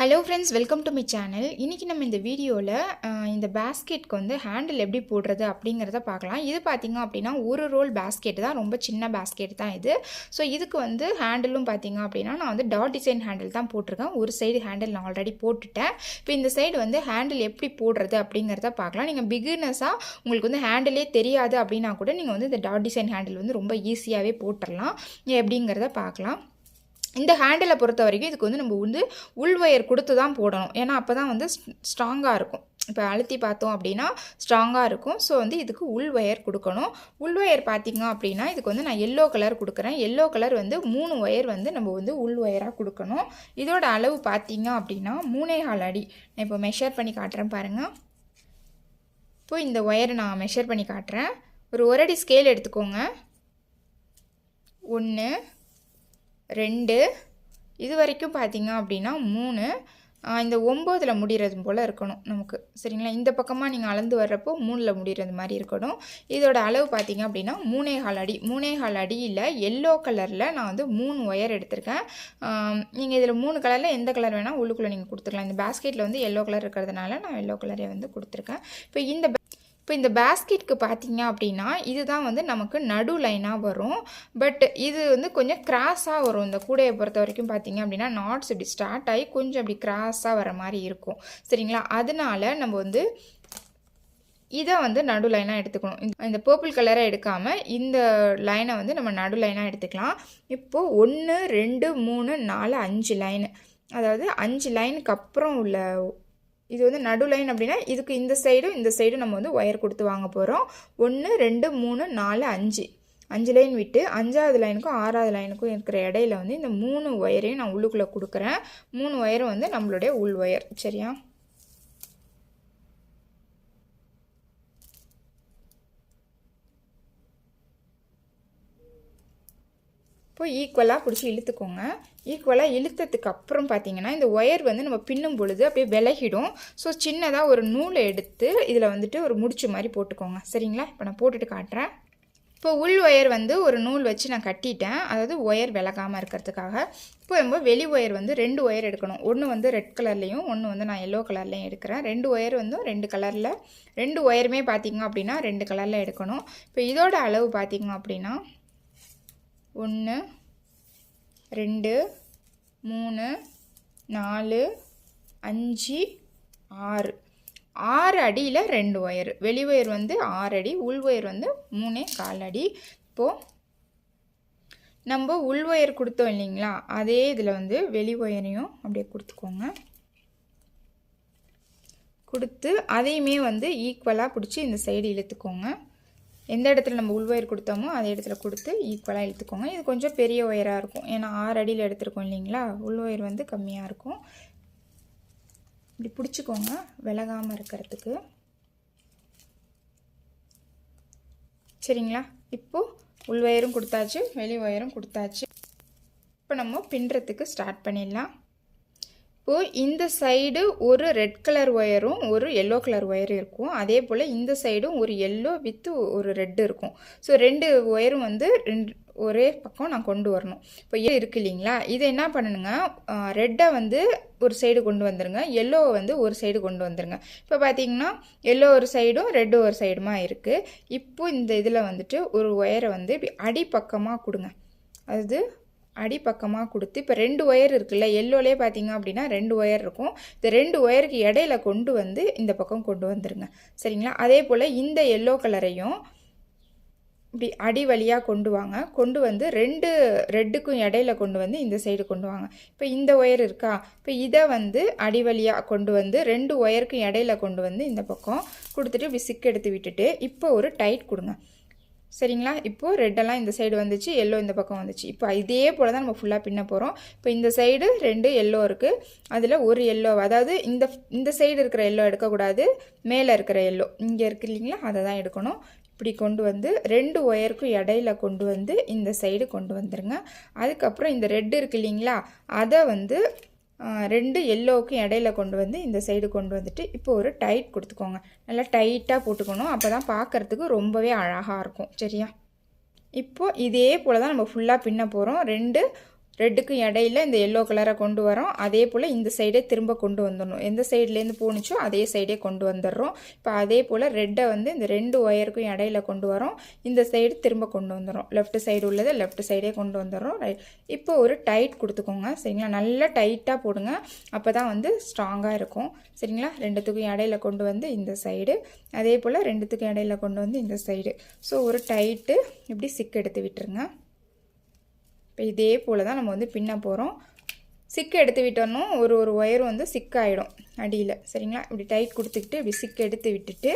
Hello friends welcome to my channel இன்றைக்கி நம்ம இந்த வீடியோவில் இந்த பேஸ்கெட்க்கு வந்து ஹேண்டில் எப்படி போடுறது அப்படிங்கிறத பார்க்கலாம். இது பார்த்திங்க அப்படின்னா ஒரு ரோல் பேஸ்கெட் தான். ரொம்ப சின்ன பேஸ்கெட் தான் இது. ஸோ இதுக்கு வந்து ஹேண்டிலும் பார்த்திங்க அப்படின்னா நான் வந்து டாட் டிசைன் ஹேண்டில் தான் போட்டிருக்கேன். ஒரு சைடு ஹேண்டில் நான் ஆல்ரெடி போட்டுட்டேன். இப்போ இந்த சைடு வந்து ஹேண்டில் எப்படி போடுறது அப்படிங்கிறத பார்க்கலாம். நீங்கள் பிகினஸாக உங்களுக்கு வந்து ஹேண்டிலே தெரியாது அப்படின்னா கூட நீங்கள் வந்து இந்த டாட் டிசைன் ஹேண்டில் வந்து ரொம்ப ஈஸியாகவே போட்டுடலாம் எப்படிங்கிறத பார்க்கலாம். இந்த ஹேண்டிலை பொறுத்த வரைக்கும் இதுக்கு வந்து நம்ம வந்து உள்வயர் கொடுத்து தான் போடணும். ஏன்னா அப்போ தான் வந்து ஸ்ட்ராங்காக இருக்கும். இப்போ அழுத்தி பார்த்தோம் அப்படின்னா ஸ்ட்ராங்காக இருக்கும். ஸோ வந்து இதுக்கு உள் ஒயர் கொடுக்கணும். உள் ஒயர் பார்த்திங்க அப்படின்னா இதுக்கு வந்து நான் எல்லோ கலர் கொடுக்குறேன். எல்லோ கலர் வந்து மூணு ஒயர் வந்து நம்ம வந்து உள் ஒயராக கொடுக்கணும். இதோட அளவு பார்த்திங்க அப்படின்னா மூணே கால் அடி. நான் இப்போ மெஷர் பண்ணி காட்டுறேன் பாருங்கள் இப்போ இந்த ஒயரை நான் மெஷர் பண்ணி காட்டுறேன். ஒரு ஒரு அடி ஸ்கேல் எடுத்துக்கோங்க. ஒன்று ரெண்டு. இது வரைக்கும் பார்த்தீங்க அப்படின்னா மூணு. இந்த ஒம்போதில் முடிகிறது போல் இருக்கணும் நமக்கு. சரிங்களா? இந்த பக்கமாக நீங்கள் அளந்து வர்றப்போ மூணில் முடிகிறது மாதிரி இருக்கணும். இதோட அளவு பார்த்தீங்க அப்படின்னா மூணே கால் அடி. மூணே கால் அடியில் எல்லோ கலரில் நான் வந்து மூணு ஒயர் எடுத்திருக்கேன். நீங்கள் இதில் மூணு கலரில் எந்த கலர் வேணால் உள்ளுக்குள்ளே நீங்கள் கொடுத்துக்கலாம். இந்த பேஸ்கெட்டில் வந்து எல்லோ கலர் இருக்கிறதுனால நான் எல்லோ கலரே வந்து கொடுத்துருக்கேன். இப்போ இந்த இப்போ இந்த பேஸ்கெட்க்கு பார்த்தீங்க அப்படின்னா இதுதான் வந்து நமக்கு நடு லைனாக வரும். பட் இது வந்து கொஞ்சம் கிராஸாக வரும். இந்த கூடையை பொறுத்த வரைக்கும் பார்த்தீங்க அப்படின்னா நாட்ஸ் இப்படி ஸ்டார்ட் ஆகி கொஞ்சம் அப்படி கிராஸாக வர மாதிரி இருக்கும். சரிங்களா? அதனால நம்ம வந்து இதை வந்து நடு லைனாக எடுத்துக்கணும். இந்த பர்பிள் கலரை எடுக்காமல் இந்த லைனை வந்து நம்ம நடு லைனாக எடுத்துக்கலாம். இப்போது ஒன்று ரெண்டு மூணு நாலு அஞ்சு லைனு அதாவது அஞ்சு லைனுக்கு அப்புறம் உள்ள இது வந்து நடு லைன் அப்படின்னா இதுக்கு இந்த சைடும் இந்த சைடும் நம்ம வந்து ஒயர் கொடுத்து வாங்க போகிறோம் ஒன்று ரெண்டு மூணு நாலு அஞ்சு. அஞ்சு லைன் விட்டு அஞ்சாவது லைனுக்கும் ஆறாவது லைனுக்கும் இருக்கிற இடையில வந்து இந்த மூணு ஒயரையும் நான் உள்ளுக்குள்ளே கொடுக்குறேன். மூணு ஒயரும் வந்து நம்மளுடைய உள் ஒயர் சரியா? இப்போ ஈக்குவலாக பிடிச்சி இழுத்துக்கோங்க. ஈக்குவலாக இழுத்ததுக்கு அப்புறம் பார்த்தீங்கன்னா இந்த ஒயர் வந்து நம்ம பின்னும் பொழுது அப்படியே விலகிடும். ஸோ சின்னதாக ஒரு நூலை எடுத்து இதில் வந்துட்டு ஒரு முடிச்சு மாதிரி போட்டுக்கோங்க. சரிங்களா? இப்போ நான் போட்டுட்டு காட்டுறேன். இப்போ உள் ஒயர் வந்து ஒரு நூல் வச்சு நான் கட்டிட்டேன். அதாவது ஒயர் விலகாமல் இருக்கிறதுக்காக. இப்போ நம்ம வெளி ஒயர் வந்து ரெண்டு ஒயர் எடுக்கணும். ஒன்று வந்து ரெட் கலர்லேயும் ஒன்று வந்து நான் எல்லோ கலர்லேயும் எடுக்கிறேன். ரெண்டு ஒயர் வந்து ரெண்டு கலரில் ரெண்டு ஒயருமே பார்த்திங்க அப்படின்னா ரெண்டு கலரில் எடுக்கணும். இப்போ இதோட அளவு பார்த்திங்க அப்படின்னா ஒன்று ரெண்டு மூணு நாலு அஞ்சு ஆறு. ஆறு அடியில் ரெண்டு ஒயர். வெளி ஒயர் வந்து ஆறு அடி உள் ஒயர் வந்து மூணே கால் அடி. இப்போது நம்ம உள் ஒயர் கொடுத்தோம் இல்லைங்களா? அதே இதில் வந்து வெளி ஒயரையும் அப்படியே கொடுத்துக்கோங்க. கொடுத்து அதையுமே வந்து ஈக்குவலாக பிடிச்சி இந்த சைடு இழுத்துக்கோங்க. எந்த இடத்துல நம்ம உள் ஒயர் கொடுத்தோமோ அதே இடத்துல கொடுத்து ஈக்குவலாக இழுத்துக்கோங்க இது கொஞ்சம் பெரிய ஒயராக இருக்கும். ஏன்னா ஆறு அடியில் எடுத்துருக்கோம் இல்லைங்களா? உள்வயர் வந்து கம்மியாக இருக்கும். இப்படி பிடிச்சிக்கோங்க. விலகாமல் இருக்கிறதுக்கு. சரிங்களா? இப்போது உள் ஒயரும் கொடுத்தாச்சு வெளி ஒயரும் கொடுத்தாச்சு. இப்போ நம்ம பின்னுறதுக்கு ஸ்டார்ட் பண்ணிடலாம். இப்போது இந்த சைடு ஒரு ரெட் கலர் ஒயரும் ஒரு எல்லோ கலர் ஒயரும் இருக்கும். அதே போல் இந்த சைடும் ஒரு எல்லோ வித்து ஒரு ரெட்டு இருக்கும். ஸோ ரெண்டு ஒயரும் வந்து ரெண்டு ஒரே பக்கம் நான் கொண்டு வரணும். இப்போ இருக்குது இல்லைங்களா? இதை என்ன பண்ணணுங்க? ரெட்டை வந்து ஒரு சைடு கொண்டு வந்துடுங்க எல்லோவை வந்து ஒரு சைடு கொண்டு வந்துடுங்க இப்போ பார்த்தீங்கன்னா எல்லோ ஒரு சைடும் ரெட்டு ஒரு சைடுமா இருக்குது இப்போ இந்த இதில் வந்துட்டு ஒரு ஒயரை வந்து இப்படி அடிப்பக்கமாக கொடுங்க. அது அடிப்பக்கமாக கொடுத்து இப்போ ரெண்டு ஒயர் இருக்குல்ல எல்லோலே பார்த்தீங்க அப்படின்னா ரெண்டு ஒயர் இருக்கும். இந்த ரெண்டு ஒயருக்கு இடையில கொண்டு வந்து இந்த பக்கம் கொண்டு வந்துடுங்க சரிங்களா? அதே போல் இந்த எல்லோ கலரையும் இப்படி அடி வழியாக கொண்டு வாங்க. கொண்டு வந்து ரெண்டு ரெட்டுக்கும் இடையில கொண்டு வந்து இந்த சைடு கொண்டு வாங்க. இப்போ இந்த ஒயர் இருக்கா? இப்போ இதை வந்து அடி வழியாக கொண்டு வந்து ரெண்டு ஒயருக்கும் இடையில கொண்டு வந்து இந்த பக்கம் கொடுத்துட்டு இப்படி சிக்கு எடுத்து விட்டுட்டு இப்போ ஒரு டைட் கொடுங்க. சரிங்களா? இப்போது ரெட்டெல்லாம் இந்த சைடு வந்துச்சு எல்லோ இந்த பக்கம் வந்துச்சு. இப்போ இதே போல் தான் நம்ம ஃபுல்லாக பின்ன போகிறோம் இப்போ இந்த சைடு ரெண்டு எல்லோ இருக்குது அதில் ஒரு எல்லோ அதாவது இந்த இந்த சைடு இருக்கிற எல்லோ எடுக்கக்கூடாது மேலே இருக்கிற எல்லோ இங்கே இருக்குது இல்லைங்களா? அதை தான் எடுக்கணும். இப்படி கொண்டு வந்து ரெண்டு ஒயருக்கும் இடையில கொண்டு வந்து இந்த சைடு கொண்டு வந்துடுங்க அதுக்கப்புறம் இந்த ரெட்டு இருக்குது இல்லைங்களா? அதை வந்து ரெண்டு எல்லோவுக்கும் இடையில கொண்டு வந்து இந்த சைடு கொண்டு வந்துட்டு இப்போ ஒரு டைட் கொடுத்துக்கோங்க. நல்லா டைட்டாக போட்டுக்கணும். அப்போ தான் பார்க்குறதுக்கு ரொம்பவே அழகாக இருக்கும். சரியா? இப்போது இதே போல் தான் நம்ம ஃபுல்லாக பின்ன போகிறோம் ரெண்டு ரெட்டுக்கும் இடையில இந்த எல்லோ கலரை கொண்டு வரோம். அதே போல் இந்த சைடே திரும்ப கொண்டு வந்துடணும். எந்த சைட்லேருந்து போணுச்சோ அதே சைடே கொண்டு வந்துடுறோம். இப்போ அதே போல் ரெட்டை வந்து இந்த ரெண்டு ஒயருக்கும் இடையில கொண்டு வரோம். இந்த சைடு திரும்ப கொண்டு வந்துடும் லெஃப்ட் சைடு உள்ளதை லெஃப்ட் சைடே கொண்டு வந்துடுறோம். ரைட் இப்போ ஒரு டைட் கொடுத்துக்கோங்க. சரிங்களா? நல்லா டைட்டாக போடுங்க. அப்போ தான் வந்து ஸ்ட்ராங்காக இருக்கும். சரிங்களா? ரெண்டுத்துக்கும் இடையில கொண்டு வந்து இந்த சைடு அதே போல் ரெண்டுத்துக்கும் இடையில கொண்டு வந்து இந்த சைடு ஸோ ஒரு டைட்டு இப்படி சிக்கு எடுத்து விட்டுருங்க. இப்போ இதே போல் தான் நம்ம வந்து பின்ன போகிறோம் சிக்கு எடுத்து விட்டோம்னா ஒரு ஒரு ஒயர் வந்து சிக்காயிடும் அடியில். சரிங்களா? இப்படி டைட் கொடுத்துக்கிட்டு இப்படி சிக்கு எடுத்து விட்டுட்டு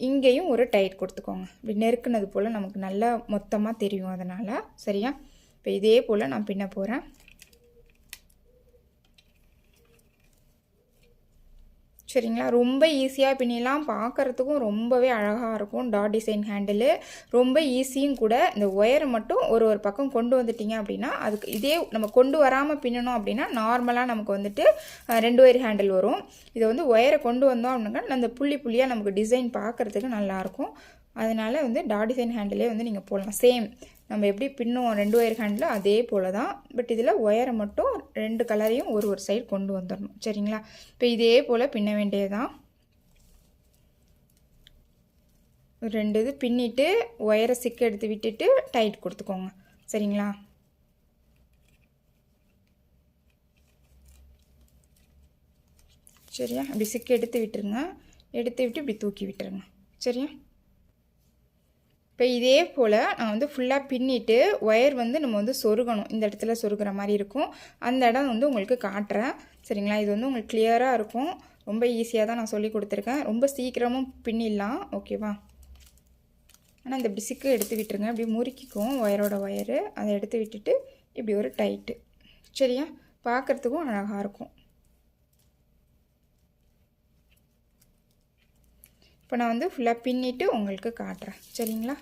இங்கேயும் ஒரு டைட் கொடுத்துக்கோங்க. இப்படி நெருக்குனது போல் நமக்கு நல்லா மொத்தமாக தெரியும் அதனால். சரியா? இப்போ இதே போல் நான் பின்ன போகிறேன் சரிங்களா? ரொம்ப ஈஸியாக பின்னிலாம் பார்க்குறதுக்கும் ரொம்பவே அழகாக இருக்கும் டாட் டிசைன் ஹேண்டிலு ரொம்ப ஈஸியும் கூட இந்த ஒயரை மட்டும் ஒரு ஒரு பக்கம் கொண்டு வந்துட்டிங்க அப்படின்னா அதுக்கு இதே நம்ம கொண்டு வராமல் பின்னணும் அப்படின்னா நார்மலாக நமக்கு வந்துட்டு ரெண்டு ஒயர் ஹேண்டில் வரும். இதை வந்து ஒயரை கொண்டு வந்தோம் அப்படின்னா அந்த புள்ளி புள்ளியாக நமக்கு டிசைன் பார்க்குறதுக்கு நல்லாயிருக்கும் அதனால் வந்து டா டிசைன் ஹேண்டிலே வந்து நீங்கள் போடலாம். சேம் நம்ம எப்படி பின்னுவோம் ரெண்டு ஒயர் ஹேண்டில் அதே போல் தான் பட் இதில் ஒயரை மட்டும் ரெண்டு கலரையும் ஒரு ஒரு சைடு கொண்டு வந்துடணும் சரிங்களா? இப்போ இதே போல் பின்ன வேண்டியது ரெண்டு இது பின்னிட்டு ஒயரை சிக்க எடுத்து விட்டுட்டு டைட் கொடுத்துக்கோங்க. சரிங்களா? சரியா? அப்படி சிக்க எடுத்து விட்டுருங்க. எடுத்து விட்டு இப்படி தூக்கி விட்டுருங்க. சரியா? இப்போ இதே போல் நான் வந்து ஃபுல்லாக பின்னிட்டு ஒயர் வந்து நம்ம வந்து சொருகணும். இந்த இடத்துல சொருகிற மாதிரி இருக்கும். அந்த இடம் வந்து உங்களுக்கு காட்டுறேன். சரிங்களா? இது வந்து உங்களுக்கு கிளியராக இருக்கும். ரொம்ப ஈஸியாக தான் நான் சொல்லி கொடுத்துருக்கேன். ரொம்ப சீக்கிரமும் பின்னிடலாம். ஓகேவா ஆனால் இந்த பிசுக்கு எடுத்து விட்டுருங்க. இப்படி முறுக்கிக்கும் ஒயரோட ஒயரு அதை எடுத்து விட்டுட்டு இப்படி ஒரு டைட்டு சரியா? பார்க்குறதுக்கும் அழகாக இருக்கும். இப்போ நான் வந்து ஃபுல்லாக பின்னிட்டு உங்களுக்கு காட்டுறேன். சரிங்களா?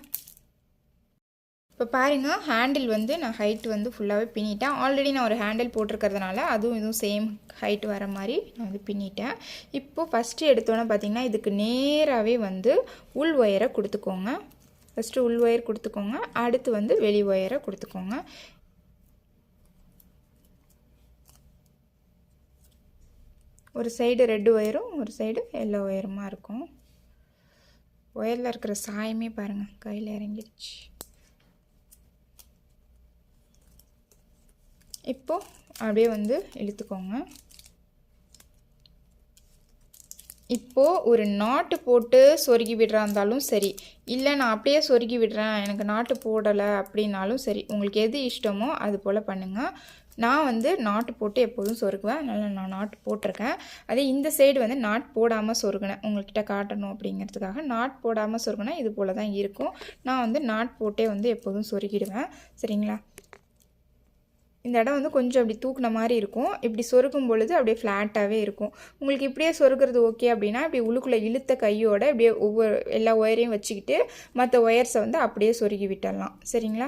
இப்போ பாருங்கள் ஹேண்டில் வந்து நான் ஹைட் வந்து ஃபுல்லாகவே பின்னிட்டேன். ஆல்ரெடி நான் ஒரு ஹேண்டில் போட்டிருக்கிறதுனால அதுவும் இதுவும் சேம் ஹைட் வர மாதிரி நான் வந்து பின்னிட்டேன். இப்போது ஃபஸ்ட்டு எடுத்தோன்னே பார்த்தீங்கன்னா இதுக்கு நேராகவே வந்து உள் ஒயரை கொடுத்துக்கோங்க. ஃபஸ்ட்டு உள் ஒயர் கொடுத்துக்கோங்க. அடுத்து வந்து வெளி ஒயரை கொடுத்துக்கோங்க. ஒரு சைடு ரெட் ஒயரும் ஒரு சைடு எல்லோ ஒயருமா இருக்கும். ஒயரில் இருக்கிற சாயமே பாருங்கள் கையில் இறங்கிடுச்சு இப்போது அப்படியே வந்து இழுத்துக்கோங்க. இப்போது ஒரு நாட்டு போட்டு சொருகி விடுறா இருந்தாலும் சரி இல்லை நான் அப்படியே சொருகி விடுறேன் எனக்கு நாட்டு போடலை அப்படின்னாலும் சரி உங்களுக்கு எது இஷ்டமோ அது போல் பண்ணுங்கள் நான் வந்து நாட்டு போட்டு எப்போதும் சொருக்குவேன் அதனால் நான் நாட்டு போட்டிருக்கேன். அதே இந்த சைடு வந்து நாட் போடாமல் சொருகினேன். உங்கள்கிட்ட காட்டணும் அப்படிங்கிறதுக்காக நாட் போடாமல் சொருகினா இது போல் தான் இருக்கும். நான் வந்து நாட் போட்டே வந்து எப்போதும் சொருகிடுவேன். சரிங்களா? இந்த இடம் வந்து கொஞ்சம் அப்படி தூக்குன மாதிரி இருக்கும். இப்படி சொருக்கும் பொழுது அப்படியே ஃப்ளாட்டாகவே இருக்கும். உங்களுக்கு இப்படியே சொருக்கிறது ஓகே அப்படின்னா இப்படி உள்ளுக்குள்ளே இழுத்த கையோட இப்படியே ஒவ்வொரு எல்லா ஒயரையும் வச்சுக்கிட்டு மற்ற ஒயர்ஸை வந்து அப்படியே சொருகி விட்டுடலாம் சரிங்களா?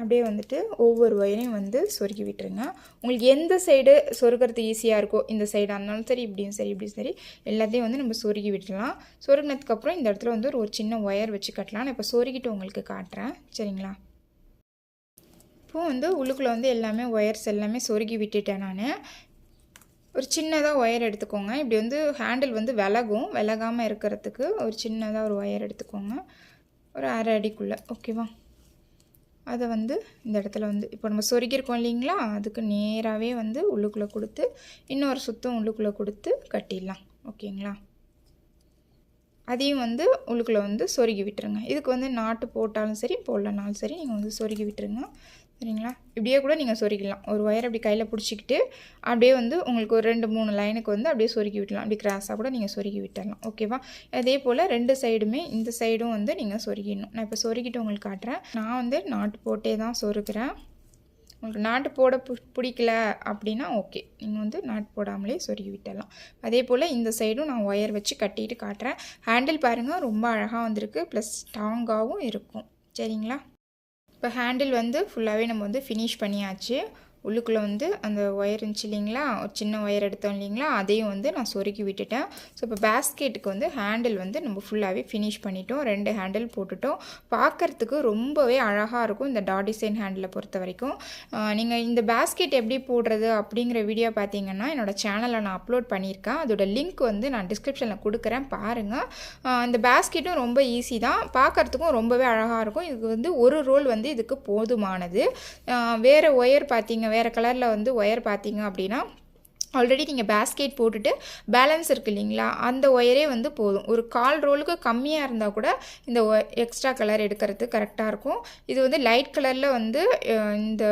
அப்படியே வந்துட்டு ஒவ்வொரு ஒயரையும் வந்து சொருகி விட்டுருங்க. உங்களுக்கு எந்த சைடு சொருக்கிறது ஈஸியாக இருக்கோ இந்த சைடாக இருந்தாலும் சரி இப்படியும் சரி இப்படியும் சரி எல்லாத்தையும் வந்து நம்ம சொருகி விட்டுலாம் சொருகினதுக்கப்புறம் இந்த இடத்துல வந்து ஒரு சின்ன ஒயர் வச்சு கட்டலாம். நான் இப்போ சொருகிட்டு உங்களுக்கு காட்டுறேன். சரிங்களா? இப்போது வந்து உள்ளுக்குள்ளே வந்து எல்லாமே ஒயர்ஸ் எல்லாமே சொருகி விட்டுட்டேன் நான். ஒரு சின்னதாக ஒயர் எடுத்துக்கோங்க. இப்படி வந்து ஹேண்டில் வந்து விலகும். விலகாமல் இருக்கிறதுக்கு ஒரு சின்னதாக ஒரு ஒயர் எடுத்துக்கோங்க. ஒரு அரை அடிக்குள்ளே. ஓகேவா அதை வந்து இந்த இடத்துல வந்து இப்போ நம்ம சொருகிருக்கோம் இல்லைங்களா? அதுக்கு நேராகவே வந்து உள்ளுக்குள்ளே கொடுத்து இன்னொரு சுத்தம் உள்ளுக்குள்ளே கொடுத்து கட்டிடலாம். ஓகேங்களா? அதையும் வந்து உள்ளுக்குள்ளே வந்து சொருகி விட்டுருங்க. இதுக்கு வந்து நாட்டு போட்டாலும் சரி போடலனாலும் சரி நீங்கள் வந்து சொருகி விட்டுருங்க. சரிங்களா? இப்படியே கூட நீங்கள் சொருக்கலாம் ஒரு ஒயர் அப்படி கையில் பிடிச்சிக்கிட்டு அப்படியே வந்து உங்களுக்கு ஒரு ரெண்டு மூணு லைனுக்கு வந்து அப்படியே சொருக்கி விட்டலாம் அப்படி கிராஸாக கூட நீங்கள் சொருக்கி விட்டுடலாம். ஓகேவா அதே போல் ரெண்டு சைடுமே இந்த சைடும் வந்து நீங்கள் சொருகிடணும். நான் இப்போ சொருக்கிட்டு உங்களுக்கு காட்டுறேன். நான் வந்து நாட்டு போட்டே தான் சொருக்கிறேன் உங்களுக்கு நாட்டு போட பிடிக்கல அப்படின்னா ஓகே நீங்கள் வந்து நாட்டு போடாமலே சொருகி விட்டுடலாம். அதே போல் இந்த சைடும் நான் ஒயர் வச்சு கட்டிட்டு காட்டுறேன். ஹேண்டில் பாருங்கள் ரொம்ப அழகாக வந்திருக்கு. ப்ளஸ் ஸ்ட்ராங்காகவும் இருக்கும். சரிங்களா? இப்போ ஹேண்டில் வந்து ஃபுல்லாகவே நம்ம வந்து ஃபினிஷ் பண்ணியாச்சு. உள்ளுக்குள்ளே வந்து அந்த ஒயர் இருந்துச்சு இல்லைங்களா? ஒரு சின்ன ஒயர் எடுத்தோம் இல்லைங்களா? அதையும் வந்து நான் சொருக்கி விட்டுட்டேன். ஸோ இப்போ பேஸ்கெட்டுக்கு வந்து ஹேண்டில் வந்து நம்ம ஃபுல்லாகவே ஃபினிஷ் பண்ணிட்டோம். ரெண்டு ஹேண்டில் போட்டுட்டோம். பார்க்குறதுக்கு ரொம்பவே அழகாக இருக்கும் இந்த டாட் டிசைன் ஹேண்டிலை பொறுத்த வரைக்கும். நீங்கள் இந்த பேஸ்கெட் எப்படி போடுறது அப்படிங்கிற வீடியோ பார்த்தீங்கன்னா என்னோடய சேனலில் நான் அப்லோட் பண்ணியிருக்கேன். அதோட லிங்க் வந்து நான் டிஸ்கிரிப்ஷனில் கொடுக்குறேன். பாருங்கள் இந்த பேஸ்கெட்டும் ரொம்ப ஈஸி தான். பார்க்குறதுக்கும் ரொம்பவே அழகாக இருக்கும். இதுக்கு வந்து ஒரு ரோல் வந்து இதுக்கு போதுமானது. வேறு ஒயர் பார்த்தீங்க வேறு கலரில் வந்து ஒயர் பார்த்தீங்க அப்படின்னா ஆல்ரெடி நீங்கள் பேஸ்கெட் போட்டுட்டு பேலன்ஸ் இருக்குது இல்லைங்களா? அந்த ஒயரே வந்து போதும். ஒரு கால் ரோலுக்கு கம்மியாக இருந்தால் கூட இந்த எக்ஸ்ட்ரா கலர் எடுக்கிறது கரெக்டாக இருக்கும். இது வந்து லைட் கலரில் வந்து இந்த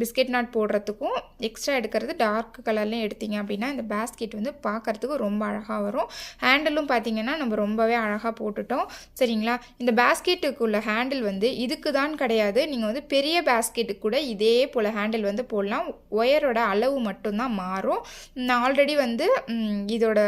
பிஸ்கெட் நாட் போடுறதுக்கும் எக்ஸ்ட்ரா எடுக்கிறது டார்க் கலர்லேயும் எடுத்தீங்க அப்படின்னா இந்த பேஸ்கெட் வந்து பார்க்குறதுக்கு ரொம்ப அழகாக வரும். ஹேண்டிலும் பார்த்தீங்கன்னா நம்ம ரொம்பவே அழகாக போட்டுட்டோம். சரிங்களா? இந்த பேஸ்கெட்டுக்குள்ள ஹேண்டில் வந்து இதுக்கு தான் கிடையாது. நீங்கள் வந்து பெரிய பேஸ்கெட்டு கூட இதே போல் ஹேண்டில் வந்து போடலாம். ஒயரோட அளவு மட்டும்தான் மாறும். நான் ஆல்ரெடி வந்து இதோட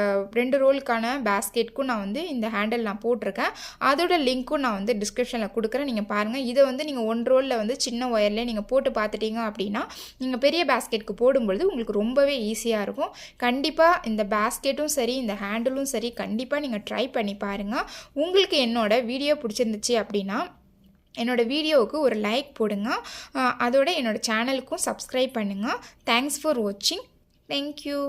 ரெண்டு ரோலுக்கான பேஸ்கெட்க்கும் நான் வந்து இந்த ஹேண்டில் நான் போட்டிருக்கேன். அதோட லிங்க்கும் நான் வந்து டிஸ்கிரிப்ஷனில் கொடுக்குறேன். நீங்கள் பாருங்கள் இதை வந்து நீங்கள் ஒன் ரோலில் வந்து சின்ன ஒயர்லேயே நீங்கள் போட்டு பார்த்துட்டீங்க அப்படின்னா நீங்கள் பெரிய பேஸ்கெட்க்கு போடும்பொழுது உங்களுக்கு ரொம்பவே ஈஸியாக இருக்கும். கண்டிப்பாக இந்த பேஸ்கெட்டும் சரி இந்த ஹேண்டிலும் சரி கண்டிப்பாக நீங்கள் ட்ரை பண்ணி பாருங்கள் உங்களுக்கு என்னோட வீடியோ பிடிச்சிருந்துச்சு அப்படின்னா என்னோட வீடியோவுக்கு ஒரு லைக் போடுங்க. அதோட என்னோட சேனலுக்கும் சப்ஸ்கிரைப் பண்ணுங்கள் தேங்க்ஸ் ஃபார் வாட்சிங் தேங்க்யூ